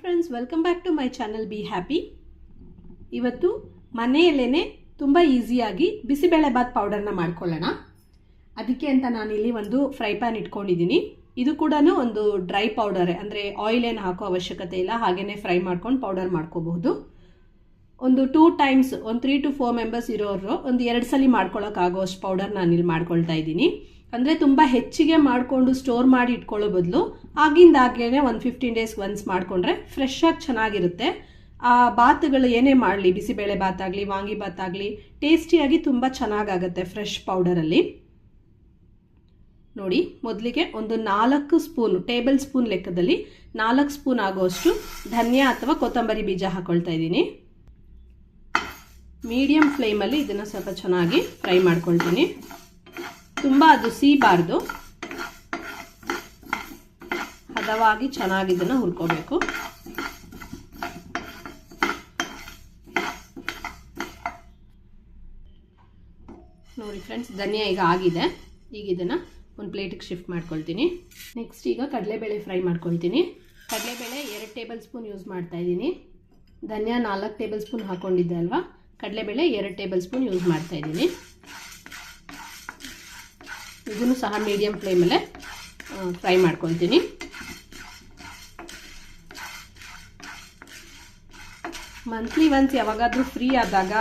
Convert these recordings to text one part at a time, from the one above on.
Friends welcome back to my channel be happy ಇವತ್ತು ಮನೆಯಲ್ಲೇ ತುಂಬ ಈಸಿಯಾಗಿ ಬಿಸಿಬೇಳೆಬಾತ್ ಪೌಡರ್ನ ಮಾಡ್ಕೊಳ್ಳೋಣ. ಅದಕ್ಕೆ ಅಂತ ನಾನಿಲ್ಲಿ ಒಂದು ಫ್ರೈ ಪ್ಯಾನ್ ಇಟ್ಕೊಂಡಿದ್ದೀನಿ. ಇದು ಕೂಡ ಒಂದು ಡ್ರೈ ಪೌಡರ್ ಅಂದರೆ ಆಯಿಲ್ ಏನು ಹಾಕೋ ಅವಶ್ಯಕತೆ ಇಲ್ಲ ಹಾಗೇ ಫ್ರೈ ಮಾಡ್ಕೊಂಡು ಪೌಡರ್ ಮಾಡ್ಕೋಬಹುದು. ಒಂದು ಟೂ ಟೈಮ್ಸ್ ಒಂದು ತ್ರೀ ಟು ಫೋರ್ ಮೆಂಬರ್ಸ್ ಇರೋರು, ಒಂದು ಎರಡು ಸಲ ಮಾಡ್ಕೊಳ್ಳೋಕ್ಕಾಗೋ ಅಷ್ಟು ಪೌಡರ್ ನಾನಿಲ್ಲಿ ಮಾಡ್ಕೊಳ್ತಾ ಇದ್ದೀನಿ. ಅಂದರೆ ತುಂಬ ಹೆಚ್ಚಿಗೆ ಮಾಡಿಕೊಂಡು ಸ್ಟೋರ್ ಮಾಡಿ ಇಟ್ಕೊಳ್ಳೋ ಬದಲು ಆಗಿಂದಾಗೇ ಒಂದು ಫಿಫ್ಟೀನ್ ಡೇಸ್ ಒನ್ಸ್ ಮಾಡಿಕೊಂಡ್ರೆ ಫ್ರೆಶ್ ಆಗಿ ಚೆನ್ನಾಗಿರುತ್ತೆ. ಆ ಬಾತ್ಗಳು ಏನೇ ಮಾಡಲಿ, ಬಿಸಿಬೇಳೆ ಬಾತ್ ಆಗಲಿ ವಾಂಗಿ ಬಾತ್ ಆಗಲಿ ಟೇಸ್ಟಿಯಾಗಿ ತುಂಬ ಚೆನ್ನಾಗಾಗತ್ತೆ ಫ್ರೆಶ್ ಪೌಡರಲ್ಲಿ ನೋಡಿ, ಮೊದಲಿಗೆ ಒಂದು ನಾಲ್ಕು ಸ್ಪೂನ್ ಟೇಬಲ್ ಸ್ಪೂನ್ ಲೆಕ್ಕದಲ್ಲಿ ನಾಲ್ಕು ಸ್ಪೂನ್ ಆಗುವಷ್ಟು ಧನಿಯಾ ಅಥವಾ ಕೊತ್ತಂಬರಿ ಬೀಜ ಹಾಕೊಳ್ತಾ ಇದ್ದೀನಿ. ಮೀಡಿಯಂ ಫ್ಲೇಮಲ್ಲಿ ಇದನ್ನು ಸ್ವಲ್ಪ ಚೆನ್ನಾಗಿ ಫ್ರೈ ಮಾಡ್ಕೊಳ್ತೀನಿ. ತುಂಬ ಅದು ಸೀಬಾರ್ದು. ಹದವಾಗಿ ಚೆನ್ನಾಗಿ ಇದನ್ನು ಹುರ್ಕೋಬೇಕು. ನೋಡಿ ಫ್ರೆಂಡ್ಸ್ ಧನಿಯಾ ಈಗ ಆಗಿದೆ. ಈಗ ಇದನ್ನು ಒಂದು ಪ್ಲೇಟಿಗೆ ಶಿಫ್ಟ್ ಮಾಡ್ಕೊಳ್ತೀನಿ. ನೆಕ್ಸ್ಟ್ ಈಗ ಕಡಲೆಬೇಳೆ ಫ್ರೈ ಮಾಡ್ಕೊಳ್ತೀನಿ. ಕಡಲೆಬೇಳೆ ಎರಡು ಟೇಬಲ್ ಸ್ಪೂನ್ ಯೂಸ್ ಮಾಡ್ತಾ ಇದ್ದೀನಿ. ಧನಿಯಾ ನಾಲ್ಕು ಟೇಬಲ್ ಸ್ಪೂನ್ ಹಾಕೊಂಡಿದ್ದೆ ಅಲ್ವಾ? ಕಡಲೆಬೇಳೆ ಎರಡು ಟೇಬಲ್ ಸ್ಪೂನ್ ಯೂಸ್ ಮಾಡ್ತಾ ಇದ್ದೀನಿ. ಇದನ್ನು ಸಹ ಮೀಡಿಯಮ್ ಫ್ಲೇಮಲ್ಲೇ ಫ್ರೈ ಮಾಡ್ಕೊಳ್ತೀನಿ. ಮಂತ್ಲಿ ಒನ್ಸ್ ಯಾವಾಗಾದರೂ ಫ್ರೀ ಆದಾಗ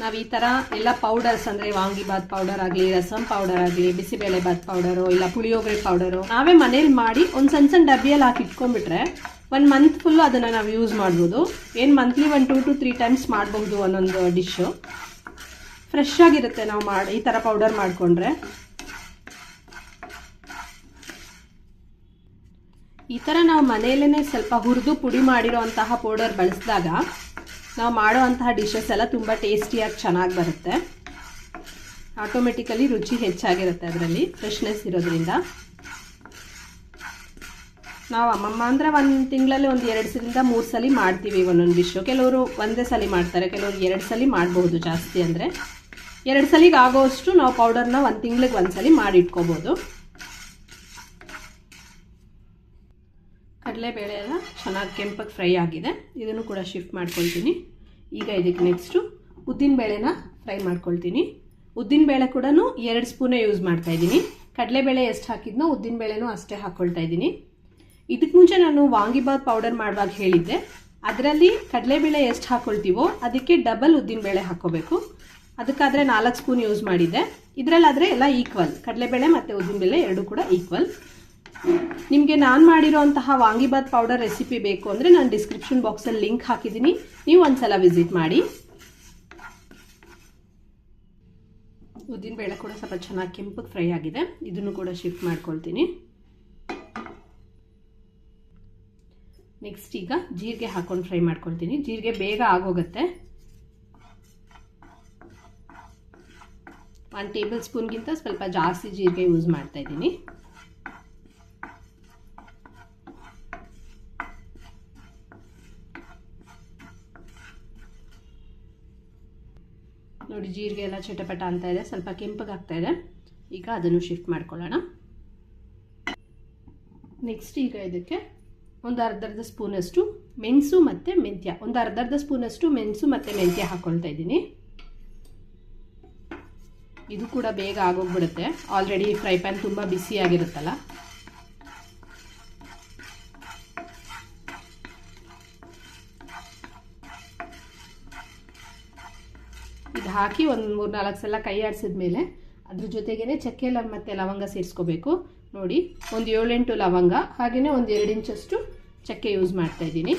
ನಾವು ಈ ಥರ ಎಲ್ಲ ಪೌಡರ್ಸ್ ಅಂದರೆ ವಾಂಗಿಬಾತ್ ಪೌಡರ್ ಆಗಲಿ ರಸಮ್ ಪೌಡರ್ ಆಗಲಿ, ಬಿಸಿಬೇಳೆ ಬಾತ್ ಪೌಡರು ಇಲ್ಲ ಪುಳಿಯೋಗರೆ ಪೌಡರು ನಾವೇ ಮನೇಲಿ ಮಾಡಿ ಒಂದು ಸಣ್ಣ ಸಣ್ಣ ಡಬ್ಬಿಯಲ್ಲಿ ಹಾಕಿ ಇಟ್ಕೊಂಡ್ಬಿಟ್ರೆ ಒನ್ ಮಂತ್ ಫುಲ್ಲು ಅದನ್ನು ನಾವು ಯೂಸ್ ಮಾಡ್ಬೋದು. ಏನು monthly one two to three times ಮಾಡಬಹುದು ಒಂದೊಂದು ಡಿಶ್ಶು ಫ್ರೆಶ್ ಆಗಿರುತ್ತೆ ನಾವು ಮಾಡಿ ಈ ಥರ ಪೌಡರ್ ಮಾಡಿಕೊಂಡ್ರೆ. ಈ ಥರ ನಾವು ಮನೆಯಲ್ಲೇ ಸ್ವಲ್ಪ ಹುರಿದು ಪುಡಿ ಮಾಡಿರೋ ಅಂತಹ ಪೌಡರ್ ಬಳಸಿದಾಗ ನಾವು ಮಾಡೋ ಅಂತಹ ಡಿಶಸ್ ಎಲ್ಲ ತುಂಬ ಟೇಸ್ಟಿಯಾಗಿ ಚೆನ್ನಾಗಿ ಬರುತ್ತೆ. ಆಟೋಮೆಟಿಕಲಿ ರುಚಿ ಹೆಚ್ಚಾಗಿರುತ್ತೆ ಅದರಲ್ಲಿ ಫ್ರೆಶ್ನೆಸ್ ಇರೋದ್ರಿಂದ. ನಾವು ಅಮ್ಮಮ್ಮ ಅಂದರೆ ಒಂದು ತಿಂಗಳಲ್ಲಿ ಒಂದು ಎರಡು ಸಲಿಂದ ಮೂರು ಸಲ ಮಾಡ್ತೀವಿ ಒಂದೊಂದು ಡಿಶ್ಶು ಕೆಲವರು ಒಂದೇ ಸಲ ಮಾಡ್ತಾರೆ, ಕೆಲವರು ಎರಡು ಸಲ ಮಾಡ್ಬೋದು ಜಾಸ್ತಿ ಅಂದರೆ. ಎರಡು ಸಲಿಗೆ ಆಗೋವಷ್ಟು ನಾವು ಪೌಡರ್ನ ಒಂದು ತಿಂಗಳಿಗೆ ಒಂದು ಸಲ ಮಾಡಿ ಇಟ್ಕೋಬೋದು ಕಡಲೆಬೇಳೆ ಎಲ್ಲ ಚೆನ್ನಾಗಿ ಕೆಂಪಗೆ ಫ್ರೈ ಆಗಿದೆ. ಇದನ್ನು ಕೂಡ ಶಿಫ್ಟ್ ಮಾಡ್ಕೊಳ್ತೀನಿ. ಈಗ ಇದಕ್ಕೆ ನೆಕ್ಸ್ಟು ಉದ್ದಿನಬೇಳೆನ ಫ್ರೈ ಮಾಡ್ಕೊಳ್ತೀನಿ. ಉದ್ದಿನಬೇಳೆ ಕೂಡ ಎರಡು ಸ್ಪೂನೇ ಯೂಸ್ ಮಾಡ್ತಾ ಇದ್ದೀನಿ. ಕಡಲೆಬೇಳೆ ಎಷ್ಟು ಹಾಕಿದ್ನೋ ಉದ್ದಿನಬೇಳೆನೂ ಅಷ್ಟೇ ಹಾಕ್ಕೊಳ್ತಾ ಇದ್ದೀನಿ. ಇದಕ್ಕೆ ಮುಂಚೆ ನಾನು ವಾಂಗಿಬಾತ್ ಪೌಡರ್ ಮಾಡುವಾಗ ಹೇಳಿದ್ದೆ. ಅದರಲ್ಲಿ ಕಡಲೆಬೇಳೆ ಎಷ್ಟು ಹಾಕ್ಕೊಳ್ತೀವೋ ಅದಕ್ಕೆ ಡಬಲ್ ಉದ್ದಿನಬೇಳೆ ಹಾಕ್ಕೋಬೇಕು ಅದಕ್ಕಾದರೆ ನಾಲ್ಕು ಸ್ಪೂನ್ ಯೂಸ್ ಮಾಡಿದ್ದೆ. ಇದರಲ್ಲಾದರೆ ಎಲ್ಲ ಈಕ್ವಲ್ ಕಡಲೆಬೇಳೆ ಮತ್ತು ಉದ್ದಿನಬೇಳೆ ಎರಡೂ ಕೂಡ ಈಕ್ವಲ್ ನಿಮಗೆ ನಾನು ಮಾಡಿರೋ ಅಂತಹ ವಾಂಗಿಬಾತ್ ಪೌಡರ್ ರೆಸಿಪಿ ಬೇಕು ಅಂದರೆ ನಾನು ಡಿಸ್ಕ್ರಿಪ್ಷನ್ ಬಾಕ್ಸಲ್ಲಿ ಲಿಂಕ್ ಹಾಕಿದ್ದೀನಿ. ನೀವು ಒಂದ್ಸಲ ವಿಸಿಟ್ ಮಾಡಿ. ಉದ್ದಿನ ಬೇಳೆ ಕೂಡ ಸ್ವಲ್ಪ ಚೆನ್ನಾಗಿ ಕೆಂಪಗೆ ಫ್ರೈ ಆಗಿದೆ. ಇದನ್ನು ಕೂಡ ಶಿಫ್ಟ್ ಮಾಡ್ಕೊಳ್ತೀನಿ. ನೆಕ್ಸ್ಟ್ ಈಗ ಜೀರಿಗೆ ಹಾಕೊಂಡು ಫ್ರೈ ಮಾಡ್ಕೊಳ್ತೀನಿ. ಜೀರಿಗೆ ಬೇಗ ಆಗೋಗುತ್ತೆ. ಒನ್ ಟೇಬಲ್ ಸ್ಪೂನ್ಗಿಂತ ಸ್ವಲ್ಪ ಜಾಸ್ತಿ ಜೀರಿಗೆ ಯೂಸ್ ಮಾಡ್ತಾ ಇದ್ದೀನಿ. ನೋಡಿ ಜೀರಿಗೆ ಎಲ್ಲ ಚಟಪಟ ಅಂತ ಇದೆ. ಸ್ವಲ್ಪ ಕೆಂಪಗಾಗ್ತಾ ಇದೆ. ಈಗ ಅದನ್ನು ಶಿಫ್ಟ್ ಮಾಡ್ಕೊಳ್ಳೋಣ. ನೆಕ್ಸ್ಟ್ ಈಗ ಇದಕ್ಕೆ ಒಂದು ಅರ್ಧರ್ಧ ಅರ್ಧ ಸ್ಪೂನಷ್ಟು ಮೆಣಸು ಮತ್ತು ಮೆಂತ್ಯ. ಒಂದು ಅರ್ಧ ಅರ್ಧ ಸ್ಪೂನಷ್ಟು ಮೆಣಸು ಮತ್ತು ಮೆಂತ್ಯ ಹಾಕ್ಕೊಳ್ತಾ ಇದ್ದೀನಿ. ಇದು ಕೂಡ ಬೇಗ ಆಗೋಗ್ಬಿಡುತ್ತೆ. ಆಲ್ರೆಡಿ ಫ್ರೈ ಪ್ಯಾನ್ ತುಂಬ ಬಿಸಿಯಾಗಿರುತ್ತಲ್ಲ ಇದು ಹಾಕಿ ಒಂದು ಮೂರು ನಾಲ್ಕು ಸಲ ಕೈ ಆಡಿಸಿದ ಮೇಲೆ ಅದ್ರ ಜೊತೆಗೇ ಚಕ್ಕೆ ಮತ್ತು ಲವಂಗ ಸೇರಿಸ್ಕೋಬೇಕು. ನೋಡಿ, ಒಂದು ಏಳೆಂಟು ಲವಂಗ ಹಾಗೆಯೇ ಒಂದು ಎರಡು ಇಂಚಷ್ಟು ಚಕ್ಕೆ ಯೂಸ್ ಮಾಡ್ತಾ ಇದ್ದೀನಿ.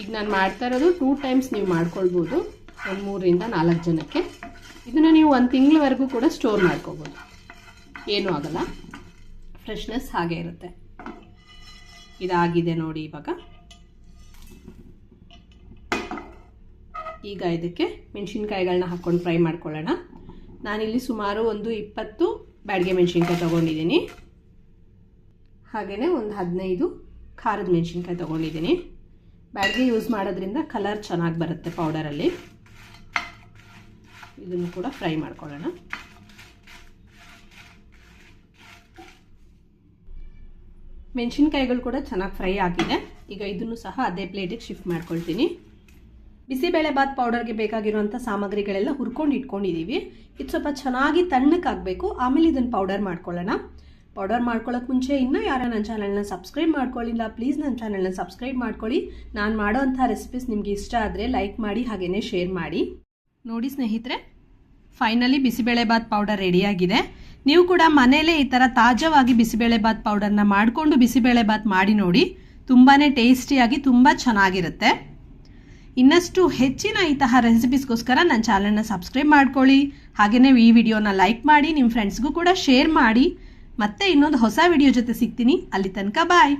ಈಗ ನಾನು ಮಾಡ್ತಾ ಇರೋದು ಟೂ ಟೈಮ್ಸ್ ನೀವು ಮಾಡ್ಕೊಳ್ಬೋದು, ಒಂದು ಮೂರರಿಂದ ನಾಲ್ಕು ಜನಕ್ಕೆ. ಇದನ್ನು ನೀವು ಒಂದು ತಿಂಗಳವರೆಗೂ ಕೂಡ ಸ್ಟೋರ್ ಮಾಡ್ಕೋಬೋದು. ಏನೂ ಆಗಲ್ಲ. ಫ್ರೆಶ್ನೆಸ್ ಹಾಗೆ ಇರುತ್ತೆ. ಇದಾಗಿದೆ ನೋಡಿ ಇವಾಗ. ಈಗ ಇದಕ್ಕೆ ಮೆಣಸಿನ್ಕಾಯಿಗಳನ್ನ ಹಾಕ್ಕೊಂಡು ಫ್ರೈ ಮಾಡ್ಕೊಳ್ಳೋಣ. ನಾನಿಲ್ಲಿ ಸುಮಾರು ಒಂದು ಇಪ್ಪತ್ತು ಬ್ಯಾಡಿಗೆ ಮೆಣಸಿನ್ಕಾಯಿ ತೊಗೊಂಡಿದ್ದೀನಿ. ಹಾಗೆಯೇ ಒಂದು ಹದಿನೈದು ಖಾರದ ಮೆಣಸಿನ್ಕಾಯಿ ತೊಗೊಂಡಿದ್ದೀನಿ. ಬ್ಯಾಡಿಗೆ ಯೂಸ್ ಮಾಡೋದ್ರಿಂದ ಕಲರ್ ಚೆನ್ನಾಗಿ ಬರುತ್ತೆ ಪೌಡರಲ್ಲಿ. ಇದನ್ನು ಕೂಡ ಫ್ರೈ ಮಾಡ್ಕೊಳ್ಳೋಣ. ಮೆಣಸಿನ್ಕಾಯಿಗಳು ಕೂಡ ಚೆನ್ನಾಗಿ ಫ್ರೈ ಆಗಿದೆ. ಈಗ ಇದನ್ನು ಸಹ ಅದೇ ಪ್ಲೇಟಿಗೆ ಶಿಫ್ಟ್ ಮಾಡ್ಕೊಳ್ತೀನಿ. ಬಿಸಿಬೇಳೆಬಾತ್ ಪೌಡರ್ಗೆ ಬೇಕಾಗಿರುವಂಥ ಸಾಮಗ್ರಿಗಳೆಲ್ಲ ಹುರ್ಕೊಂಡು ಇಟ್ಕೊಂಡಿದ್ದೀವಿ ಇದು ಸ್ವಲ್ಪ ಚೆನ್ನಾಗಿ ತಣ್ಣಕ್ಕಾಗಬೇಕು ಆಮೇಲೆ ಇದನ್ನು ಪೌಡರ್ ಮಾಡ್ಕೊಳ್ಳೋಣ. ಪೌಡರ್ ಮಾಡ್ಕೊಳ್ಳೋಕೆ ಮುಂಚೆ ಇನ್ನೂ ಯಾರು ನನ್ನ ಚಾನಲ್ನ ಸಬ್ಸ್ಕ್ರೈಬ್ ಮಾಡ್ಕೊಳ್ಳಿಲ್ಲ ಪ್ಲೀಸ್ ನನ್ನ ಚಾನಲ್ನ ಸಬ್ಸ್ಕ್ರೈಬ್ ಮಾಡ್ಕೊಳ್ಳಿ. ನಾನು ಮಾಡೋವಂಥ ರೆಸಿಪೀಸ್ ನಿಮಗೆ ಇಷ್ಟ ಆದರೆ ಲೈಕ್ ಮಾಡಿ ಹಾಗೆಯೇ ಶೇರ್ ಮಾಡಿ. ನೋಡಿ ಸ್ನೇಹಿತರೆ, ಫೈನಲಿ ಬಿಸಿಬೇಳೆಬಾತ್ ಪೌಡರ್ ರೆಡಿಯಾಗಿದೆ. ನೀವು ಕೂಡ ಮನೇಲೇ ಈ ಥರ ತಾಜಾವಾಗಿ ಬಿಸಿಬೇಳೆಬಾತ್ ಪೌಡರ್ನ ಮಾಡಿಕೊಂಡು ಬಿಸಿಬೇಳೆಬಾತ್ ಮಾಡಿ ನೋಡಿ. ತುಂಬಾ ಟೇಸ್ಟಿಯಾಗಿ ತುಂಬ ಚೆನ್ನಾಗಿರುತ್ತೆ. ಇನ್ನಷ್ಟು ಹೆಚ್ಚಿನ ಇಂತಹ ರೆಸಿಪೀಸ್ಗೋಸ್ಕರ ನನ್ನ ಚಾನಲ್ನ ಸಬ್ಸ್ಕ್ರೈಬ್ ಮಾಡ್ಕೊಳ್ಳಿ. ಹಾಗೆಯೇ ಈ ವಿಡಿಯೋನ ಲೈಕ್ ಮಾಡಿ ನಿಮ್ಮ ಫ್ರೆಂಡ್ಸ್ಗೂ ಕೂಡ ಶೇರ್ ಮಾಡಿ. ಮತ್ತೆ ಇನ್ನೊಂದು ಹೊಸ ವಿಡಿಯೋ ಜೊತೆ ಸಿಗ್ತೀನಿ. ಅಲ್ಲಿ ತನಕ ಬಾಯ್